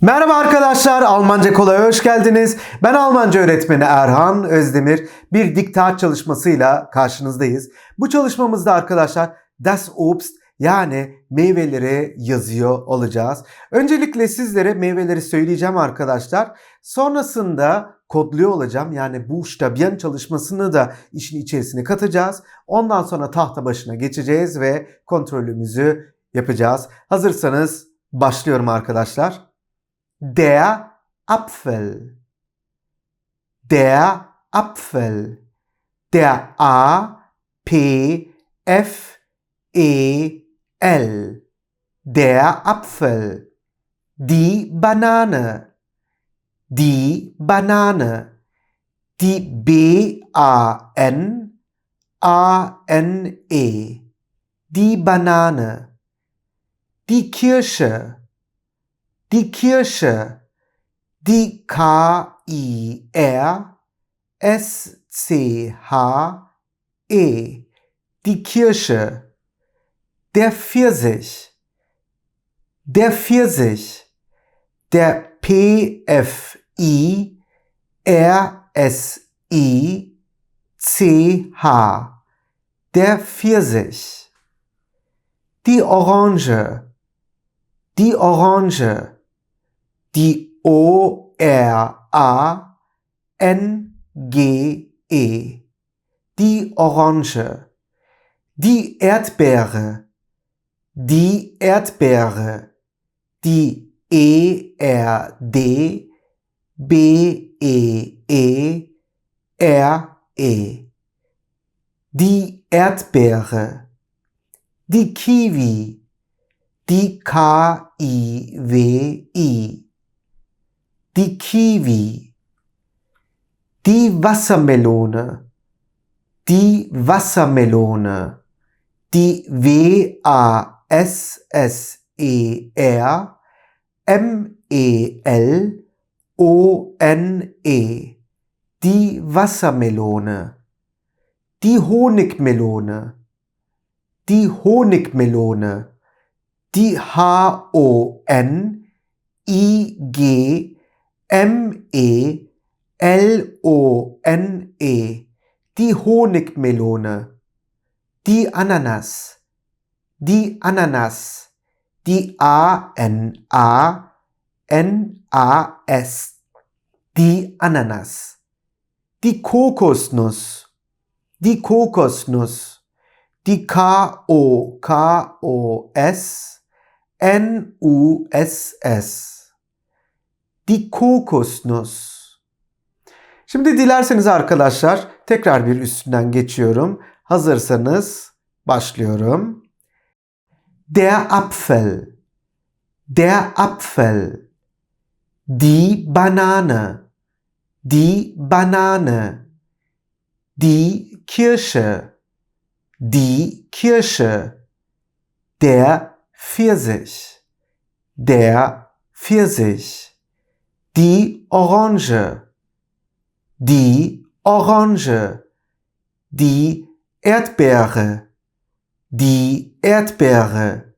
Merhaba arkadaşlar, Almanca Kolay'a hoş geldiniz. Ben Almanca öğretmeni Erhan Özdemir. Bir diktat çalışmasıyla karşınızdayız. Bu çalışmamızda arkadaşlar Das Obst yani meyveleri yazıyor olacağız. Öncelikle sizlere meyveleri söyleyeceğim arkadaşlar. Sonrasında kodluyor olacağım. Yani bu ştabiyen çalışmasını da işin içerisine katacağız. Ondan sonra tahta başına geçeceğiz ve kontrolümüzü yapacağız. Hazırsanız başlıyorum arkadaşlar. Der Apfel. Der Apfel. Der A P F E L. Der Apfel. Die Banane. Die Banane. Die B A N A N E. Die Banane. Die Kirsche die Kirche, die K-I-R-S-C-H-E, die Kirche, der Pfirsich, der Pfirsich, der P-F-I-R-S-I-C-H, der Pfirsich, die Orange, die Orange, die O-R-A-N-G-E, die Orange, die Erdbeere, die Erdbeere, die E-R-D, B-E-E-R-E, die Erdbeere, die Kiwi, die K-I-W-I, die Kiwi, die Wassermelone, die Wassermelone, die W-A-S-S-E-R, M-E-L-O-N-E, die Wassermelone, die Honigmelone, die Honigmelone, die H-O-N-I-G-M-E-L-O-N-E, die Honigmelone, die Ananas, die Ananas, die A-N-A-N-A-S, die Ananas, die Kokosnuss, die Kokosnuss, die K-O-K-O-S, N-U-S-S. Die Kokosnuss. Şimdi dilerseniz arkadaşlar tekrar bir üstünden geçiyorum. Hazırsanız başlıyorum. Der Apfel. Der Apfel. Die Banane. Die Banane. Die Kirsche. Die Kirsche. Der Pfirsich, der Pfirsich, die Orange, die Orange, die Erdbeere, die Erdbeere,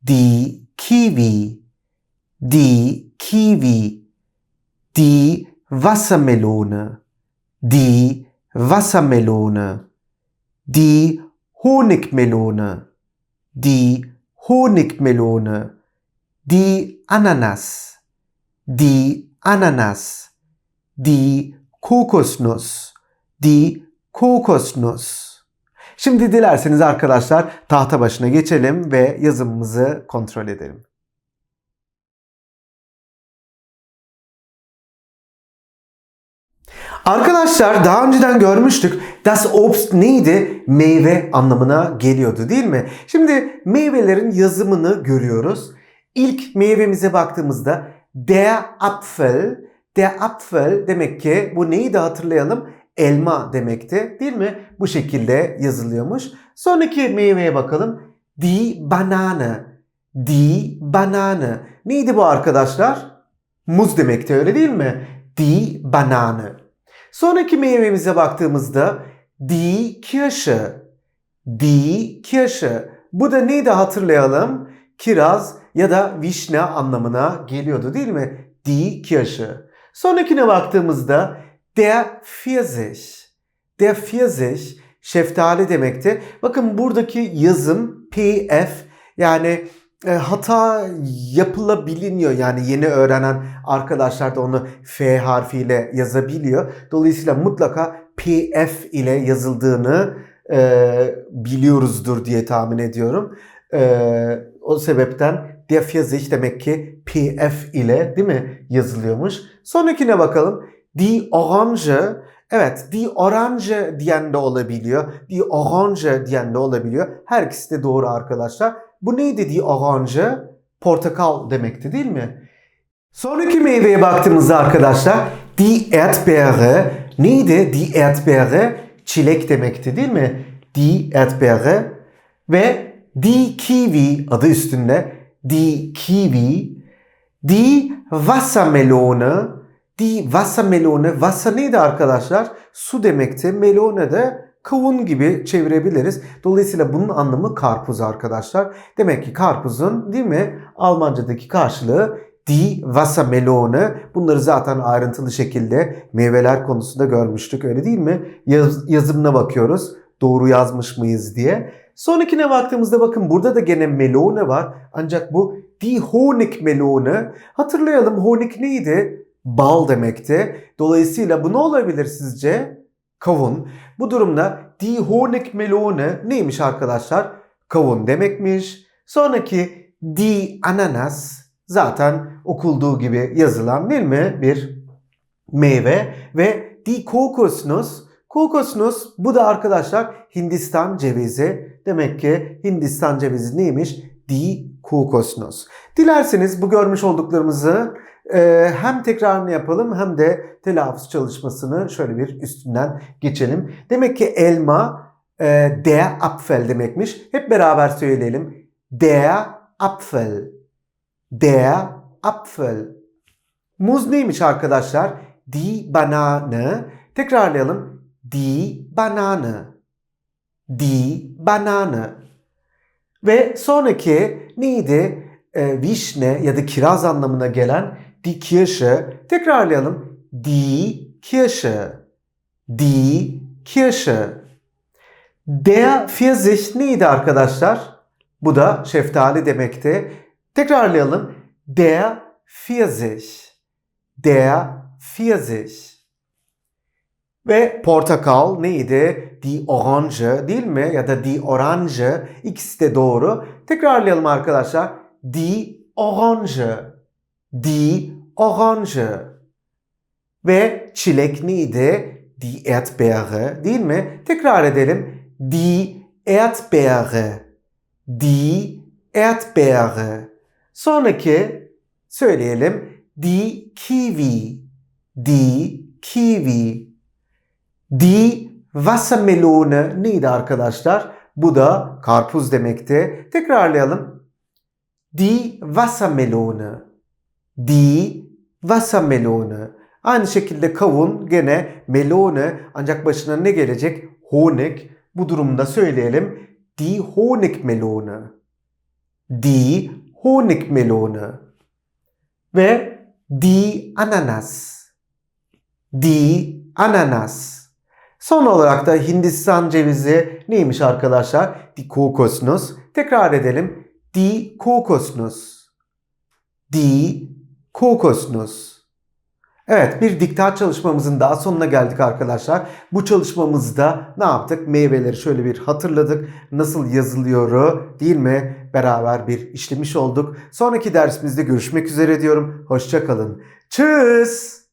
die Kiwi, die Kiwi, die Wassermelone, die Wassermelone, die Honigmelone, die Honigmelone, die Ananas, die Ananas, die Kokosnuss, die Kokosnuss. Şimdi dilerseniz arkadaşlar tahta başına geçelim ve yazımımızı kontrol edelim. Arkadaşlar daha önceden görmüştük. Das Obst neydi? Meyve anlamına geliyordu değil mi? Şimdi meyvelerin yazımını görüyoruz. İlk meyvemize baktığımızda der Apfel. Der Apfel demek ki bu neydi hatırlayalım? Elma demekti değil mi? Bu şekilde yazılıyormuş. Sonraki meyveye bakalım. Die Banane. Die Banane. Neydi bu arkadaşlar? Muz demekti öyle değil mi? Die Banane. Sonraki meyvemize baktığımızda die Kirsche. Die Kirsche. Bu da neydi hatırlayalım? Kiraz ya da vişne anlamına geliyordu değil mi? Die Kirsche. Sonrakine baktığımızda der Pfirsich. Der Pfirsich şeftali demekti. Bakın buradaki yazım PF yani e, hata yapılabiliyor. Yani yeni öğrenen arkadaşlar da onu F harfiyle yazabiliyor. Dolayısıyla mutlaka PF ile yazıldığını e, biliyoruzdur diye tahmin ediyorum. E, o sebepten der Pfirsich demek ki PF ile değil mi yazılıyormuş. Sonrakine bakalım. Die Orange Evet, die Orange diyen de olabiliyor. Die Orange diyen de olabiliyor. Her ikisi de doğru arkadaşlar. Bu neydi die Orange? Portakal demekti değil mi? Sonraki meyveye baktığımızda arkadaşlar die Erdbeere neydi? Die Erdbeere çilek demekti değil mi? Die Erdbeere ve die Kiwi adı üstünde die Kiwi die Wassermelone Die Wassermelone. Wasser neydi arkadaşlar? Su demekti. Melone de kavun gibi çevirebiliriz. Dolayısıyla bunun anlamı karpuz arkadaşlar. Demek ki karpuzun değil mi Almancadaki karşılığı Die Wassermelone. Bunları zaten ayrıntılı şekilde meyveler konusunda görmüştük öyle değil mi? Yaz, yazımına bakıyoruz. Doğru yazmış mıyız diye. Sonrakine baktığımızda bakın burada da gene melone var. Ancak bu Die Honigmelone. Hatırlayalım Honig neydi? bal demekti. Dolayısıyla bu ne olabilir sizce? Kavun. Bu durumda die Honigmelone neymiş arkadaşlar? Kavun demekmiş. Sonraki die Ananas zaten okulduğu gibi yazılan değil mi? Bir meyve ve die Kokosnuss Kokosnuss bu da arkadaşlar Hindistan cevizi. Demek ki Hindistan cevizi neymiş? Die Kokosnuss. Dilerseniz bu görmüş olduklarımızı ee, hem tekrarını yapalım hem de telaffuz çalışmasını şöyle bir üstünden geçelim. Demek ki elma e, der Apfel demekmiş. Hep beraber söyleyelim. Der Apfel. Der Apfel. Muz neymiş arkadaşlar? Die Banane. Tekrarlayalım. Die Banane. Die Banane. Ve sonraki neydi? Ee, vişne ya da kiraz anlamına gelen die Kirsche. Tekrarlayalım. Die Kirsche. Die Kirsche. Der Pfirsich neydi arkadaşlar? Bu da şeftali demekti. Tekrarlayalım. Der Pfirsich. Der Pfirsich. Ve portakal neydi? Die Orange değil mi? Ya da die Orange. İkisi de doğru. Tekrarlayalım arkadaşlar. Die Orange. Die Orange. Ve çilek neydi? Die Erdbeere değil mi? Tekrar edelim. Die Erdbeere. Die Erdbeere. Sonraki söyleyelim. Die Kiwi. Die Kiwi. Die Wassermelone neydi arkadaşlar? Bu da karpuz demekti. Tekrarlayalım. Die Wassermelone. Die Wassermelone. Aynı şekilde kavun gene melone ancak başına ne gelecek? Honig. Bu durumda söyleyelim. Die Honigmelone. Die Honigmelone. Ve die Ananas. Die Ananas. Son olarak da Hindistan cevizi neymiş arkadaşlar? Die Kokosnuss. Tekrar edelim. Die Kokosnuss. Evet bir diktat çalışmamızın daha sonuna geldik arkadaşlar. Bu çalışmamızda ne yaptık? Meyveleri şöyle bir hatırladık. Nasıl yazılıyoru değil mi? Beraber bir işlemiş olduk. Sonraki dersimizde görüşmek üzere diyorum. Hoşçakalın. Tschüss.